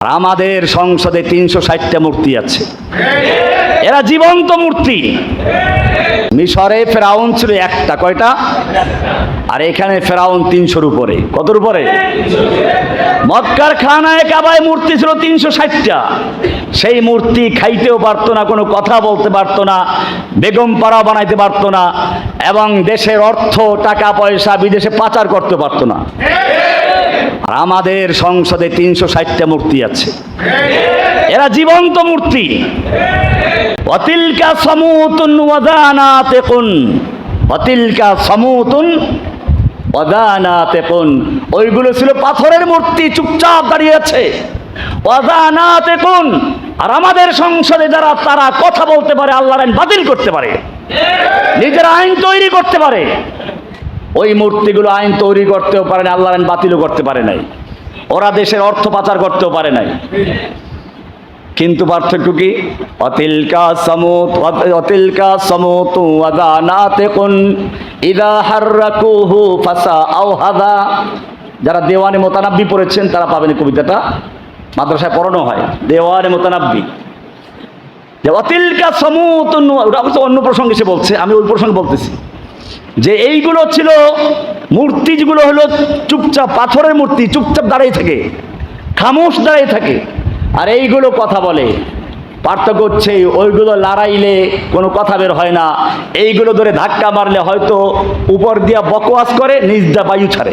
আর আমাদের সংসদে তিনশো ষাটটা মূর্তি আছে। এরা জীবন্ত মূর্তি। মিশরে ফেরাউন ছিল একটা, কয়টা? আর এখানে ফেরাউন তিনশোর উপরে। কতর উপরে? মক্কার খানায় কাবায় মূর্তি ছিল তিনশো ষাটটা। সেই মূর্তি খাইতেও পারতো না, কোনো কথা বলতে পারতো না, বেগম পাড়া বানাইতে পারতো না, এবং দেশের অর্থ, টাকা, পয়সা বিদেশে পাচার করতে পারতো না। আর আমাদের সংসদে তিনশো ষাটটা মূর্তি আছে। এরা জীবন্ত মূর্তি। অতিলকা সমুতুন ওয়াদানাতে কুন অতিলকা সমুতুন ওয়াদানাতে কুন ওইগুলো ছিল পাথরের মূর্তি, চুপচাপ দাঁড়িয়ে আছে। ওয়াদানাতে কুন আর আমাদের সংসদে যারা, তারা কথা বলতে পারে, আল্লাহর আইন বাতিল করতে পারে। নিজের আইন তৈরি করতে পারে। ওই মূর্তিগুলো আইন তৈরি করতেও পারে না আল্লাহর আইন বাতিলও করতে পারে নাই। ওরা দেশের অর্থ পাচার করতেও পারে নাই। কিন্তু পার্থক্য কি? অতিলকা সমুত অতিলকা সমুত ওয়াদানাতে কুন ইদা ফাসা আও হাদা যারা দেওয়ানে মোতানাব্বি পড়েছেন, তারা পাবেন কবিতাটা। মাদ্রাসায় পড়ানো হয়, দেওয়ানে মোতানাব্বি। যে অতিলকা সমুত অন্য প্রসঙ্গে সে বলছে, আমি ওই প্রসঙ্গে বলতেছি। যে এইগুলো ছিল মূর্তি যেগুলো হলো চুপচাপ পাথরের মূর্তি, চুপচাপ দাঁড়িয়ে থাকে, খামোশ দাঁড়িয়ে থাকে। আর এইগুলো কথা বলে। পার্থক্য হচ্ছে ওইগুলো লড়াইলে কোনো কথা বের হয় না। এইগুলো ধরে ধাক্কা মারলে হয়তো উপর দিয়া বকওয়াস করে, নিজ দা বায়ু ছাড়ে।